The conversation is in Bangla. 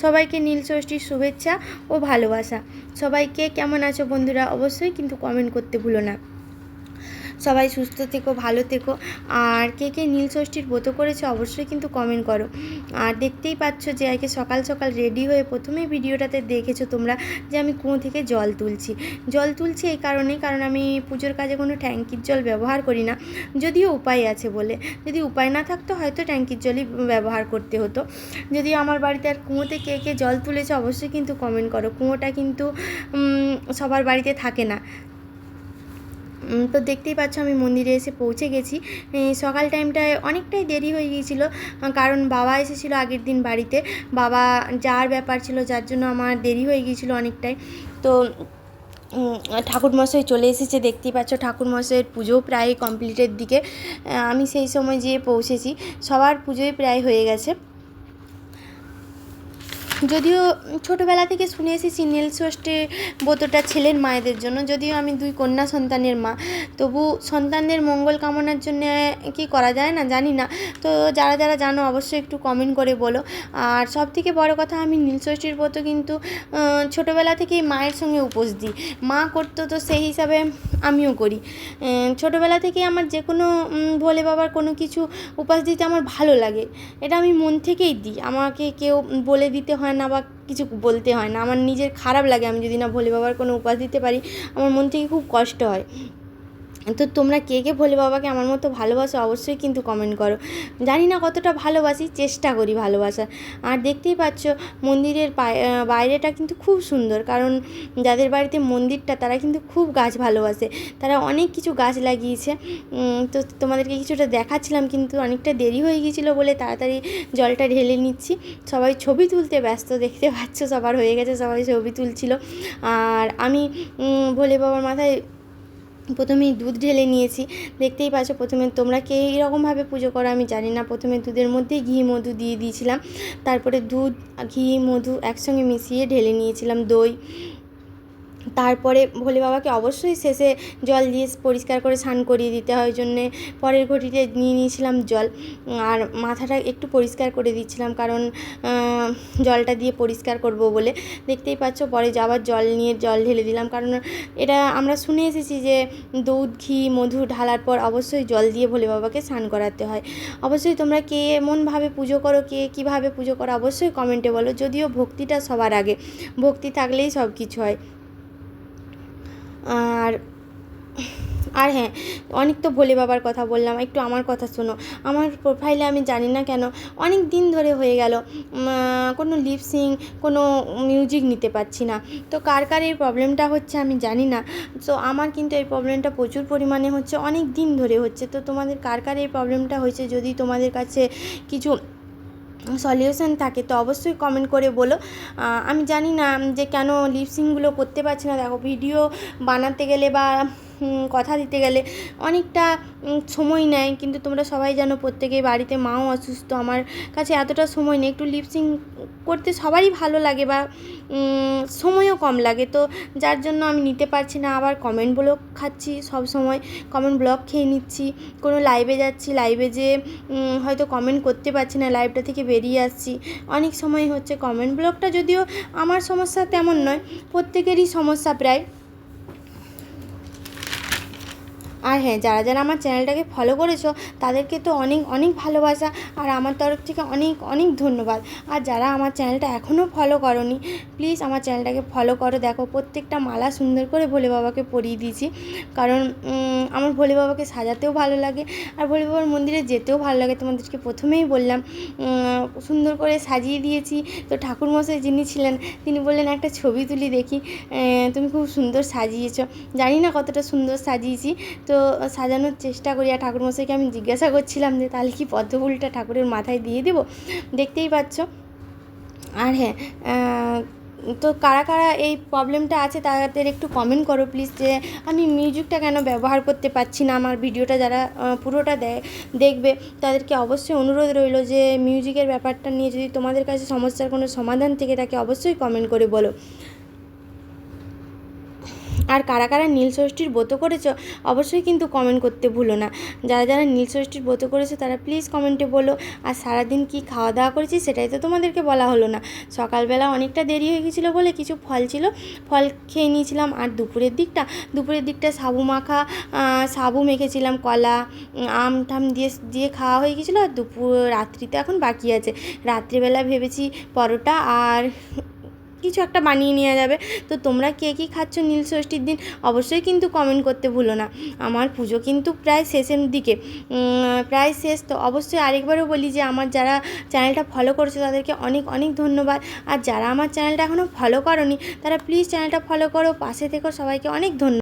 সবাইকে নীল ষষ্ঠীর শুভেচ্ছা ও ভালোবাসা। সবাইকে কেমন আছো বন্ধুরা? অবশ্যই কিন্তু কমেন্ট করতে ভুলো না। সবাই সুস্থ থেকো, ভালো থেকো। আর কে কে নীল ষষ্ঠীর ব্রত করেছে অবশ্যই কিন্তু কমেন্ট করো। আর দেখতেই পাচ্ছ যে আজকে সকাল সকাল রেডি হয়ে প্রথমেই ভিডিওটাতে দেখেছ তোমরা যে আমি কুয়ো থেকে জল তুলছি। জল তুলছি এই কারণে কারণ আমি পুজোর কাজে কোনো ট্যাঙ্কির জল ব্যবহার করি না। যদিও উপায় আছে বলে। যদি উপায় না থাকতো হয়তো ট্যাঙ্কির জলই ব্যবহার করতে হতো। যদি আমার বাড়িতে আর কুয়োতে কে কে জল তুলেছে অবশ্যই কিন্তু কমেন্ট করো। কুয়োটা কিন্তু সবার বাড়িতে থাকে না। তো দেখতেই পাচ্ছ আমি মন্দিরে এসে পৌঁছে গেছি। সকাল টাইমটায় অনেকটাই দেরি হয়ে গিয়েছিল কারণ বাবা এসেছিল আগের দিন বাড়িতে। বাবা যার ব্যাপার ছিল, যার জন্য আমার দেরি হয়ে গিয়েছিল অনেকটাই। তো ঠাকুরমশাই চলে এসেছে, দেখতেই পাচ্ছ ঠাকুরমশাইয়ের পুজো প্রায় কমপ্লিটের দিকে। আমি সেই সময় যেয়ে পৌঁছেছি, সবার পুজোই প্রায় হয়ে গেছে। যদিও ছোটোবেলা থেকে শুনে এসেছি নীল ষষ্ঠীর ব্রতটা ছেলের মায়েদের জন্য, যদিও আমি দুই কন্যা সন্তানের মা। তবু সন্তানদের মঙ্গল কামনার জন্য কি করা যায় না, জানি না। তো যারা যারা জানো, অবশ্যই একটু কমেন্ট করে বলো। আর সব থেকে বড় কথা, আমি নীল ষষ্ঠীর ব্রত কিন্তু ছোটোবেলা থেকেই মায়ের সঙ্গে উপোস দিই। মা করতো তো সেই হিসাবে আমিও করি। ছোটোবেলা থেকেই আমার যে কোনো ভোলে বাবার কোনো কিছু উপাস দিতে আমার ভালো লাগে। এটা আমি মন থেকেই দিই। আমাকে কেউ বলে দিতে হয় না বা কিছু বলতে হয় না। আমার নিজের খারাপ লাগে, আমি যদি না ভোলে বাবার কোনো উপাস দিতে পারি, আমার মন থেকে খুব কষ্ট হয়। তো তোমরা কে কে ভোলে বাবাকে আমার মতো ভালোবাসো অবশ্যই কিন্তু কমেন্ট করো। জানি না কতটা ভালোবাসি, চেষ্টা করি ভালোবাসার আর দেখতেই পাচ্ছ মন্দিরের বাইরেটা কিন্তু খুব সুন্দর, কারণ যাদের বাড়িতে মন্দিরটা তারা কিন্তু খুব গাছ ভালোবাসে। তারা অনেক কিছু গাছ লাগিয়েছে। তো তোমাদেরকে কিছুটা দেখাচ্ছিলাম, কিন্তু অনেকটা দেরি হয়ে গিয়েছিল বলে তাড়াতাড়ি জলটা ঢেলে নিচ্ছি। সবাই ছবি তুলতে ব্যস্ত, দেখতে পাচ্ছ সবার হয়ে গেছে, সবাই ছবি তুলছিল। আর আমি ভোলে বাবার মাথায় প্রথমেই দুধ ঢেলে নিয়েছি। দেখতেই পাচ্ছ, প্রথমে তোমরা কে এরকমভাবে পুজো করো আমি জানি না। প্রথমে দুধের মধ্যেই ঘি, মধু দিয়ে দিয়েছিলাম। তারপরে দুধ, ঘি, মধু একসঙ্গে মিশিয়ে ঢেলে নিয়েছিলাম দই। তারপরে ভোলে বাবাকে অবশ্যই শেষে জল দিয়ে পরিষ্কার করে স্নান করিয়ে দিতে হয়। ওই জন্যে পরের ঘটিতে নিয়ে নিয়েছিলাম জল। আর মাথাটা একটু পরিষ্কার করে দিচ্ছিলাম কারণ জলটা দিয়ে পরিষ্কার করব বলে। দেখতেই পাচ্ছ পরে যাবার জল নিয়ে জল ঢেলে দিলাম। কারণ এটা আমরা শুনে এসেছি যে দুধ, ঘি, মধু ঢালার পর অবশ্যই জল দিয়ে ভোলে বাবাকে স্নান করাতে হয়। অবশ্যই তোমরা কে এমনভাবে পুজো করো, কে কীভাবে পুজো করো অবশ্যই কমেন্টে বলো। যদিও ভক্তিটা সবার আগে। ভক্তি থাকলেই সব কিছু হয়। আর আর হ্যাঁ অনেক তো ভোলে বাবার কথা বললাম, একটু আমার কথা শোনো। আমার প্রোফাইলে আমি জানি না কেন, অনেক দিন ধরে হয়ে গেল কোনো লিপসিং কোনো মিউজিক নিতে পারছি না। তো কার কার এই প্রবলেমটা হচ্ছে আমি জানি না। তো আমার কিন্তু এই প্রবলেমটা প্রচুর পরিমাণে হচ্ছে, অনেক দিন ধরে হচ্ছে। তো তোমাদের কার কার এই প্রবলেমটা হয়েছে? যদি তোমাদের কাছে কিছু সলিউশন থাকে, তো অবশ্যই কমেন্ট করে বলো। আমি জানি না যে কেন লিপসিংগুলো করতে পারছি না। দেখো ভিডিও বানাতে গেলে বা কথা দিতে গেলে অনেকটা সময় নেয়। কিন্তু তোমরা সবাই জানো প্রত্যেকেই বাড়িতে মাও অসুস্থ। আমার কাছে এতটা সময় নেই। একটু লিপসিং করতে সবারই ভালো লাগে বা সময়ও কম লাগে। তো যার জন্য আমি নিতে পারছি না। আবার কমেন্ট ব্লক খাচ্ছি সব সময়। কমেন্ট ব্লক খেয়ে নিচ্ছি। কোনো লাইভে যাচ্ছি। লাইভে যে হয়তো কমেন্ট করতে পারছি না। লাইভটা থেকে বেরিয়ে আসছি। অনেক সময় হচ্ছে কমেন্ট ব্লকটা যদিও আমার সমস্যা তেমন নয়। প্রত্যেকেরই সমস্যা প্রায়। আর হ্যাঁ যারা যারা আমার চ্যানেলটাকে ফলো করেছ, তাদেরকে তো অনেক অনেক ভালোবাসা। আর আমার তরফ থেকে অনেক অনেক ধন্যবাদ। আর যারা আমার চ্যানেলটা এখনও ফলো করনি প্লিজ আমার চ্যানেলটাকে ফলো করো। দেখো, প্রত্যেকটা মালা সুন্দর করে ভোলে বাবাকে পরিয়ে দিয়েছি। কারণ আমার ভোলে বাবাকে সাজাতেও ভালো লাগে, আর ভোলে বাবার মন্দিরে যেতেও ভালো লাগে। তোমাদেরকে প্রথমেই বললাম সুন্দর করে সাজিয়ে দিয়েছি। তো ঠাকুরমশাই যিনি ছিলেন, তিনি বললেন, একটা ছবি তুলি দেখি। তুমি খুব সুন্দর সাজিয়েছ। জানি না কতটা সুন্দর সাজিয়েছি। তো সাজানোর চেষ্টা করি। আর ঠাকুরমশাইকে আমি জিজ্ঞাসা করছিলাম যে, তাহলে কি পদ্মফুলটা ঠাকুরের মাথায় দিয়ে দেবো? দেখতেই পাচ্ছ। আর হ্যাঁ তো কারা কারা এই প্রবলেমটা আছে তাদের একটু কমেন্ট করো প্লিজ যে, আমি মিউজিকটা কেন ব্যবহার করতে পারছি না? আমার ভিডিওটা যারা পুরোটা দেয়, দেখবে, তাদেরকে অবশ্যই অনুরোধ রইল যে, মিউজিকের ব্যাপারটা নিয়ে যদি তোমাদের কাছে সমস্যার কোনো সমাধান থেকে থাকে, অবশ্যই কমেন্ট করে বলো। আর কারা কারা নীল ষষ্ঠীর ব্রত করেছ, অবশ্যই কিন্তু কমেন্ট করতে ভুলো না। যারা যারা নীল ষষ্ঠীর ব্রত করেছ, তারা প্লিজ কমেন্টে বলো। আর সারাদিন কী খাওয়া দাওয়া করেছি, সেটাই তো তোমাদেরকে বলা হলো না। সকালবেলা অনেকটা দেরি হয়ে গেছিল বলে কিছু ফল ছিল, ফল খেয়ে নিয়েছিলাম। আর দুপুরের দিকটা দুপুরের দিকটা সাবু মাখা সাবু মেখেছিলাম, কলা আম টাম দিয়ে দিয়ে খাওয়া হয়ে গেছিল। আর দুপুর, রাত্রিতে এখন বাকি আছে। রাত্রিবেলা ভেবেছি পরোটা আর কিছু একটা বানিয়ে নেওয়া যাবে। তো তোমরা কে কী খাচ্ছ নীল ষষ্ঠীর দিন অবশ্যই কিন্তু কমেন্ট করতে ভুলো না। আমার পুজো কিন্তু প্রায় শেষের দিকে। প্রায় শেষ। তো অবশ্যই আরেকবারও বলি যে, আমার যারা চ্যানেলটা ফলো করেছে, তাদেরকে অনেক অনেক ধন্যবাদ। আর যারা আমার চ্যানেলটা এখনও ফলো করনি, তারা প্লিজ চ্যানেলটা ফলো করো। পাশে থেকো সবাইকে অনেক ধন্যবাদ।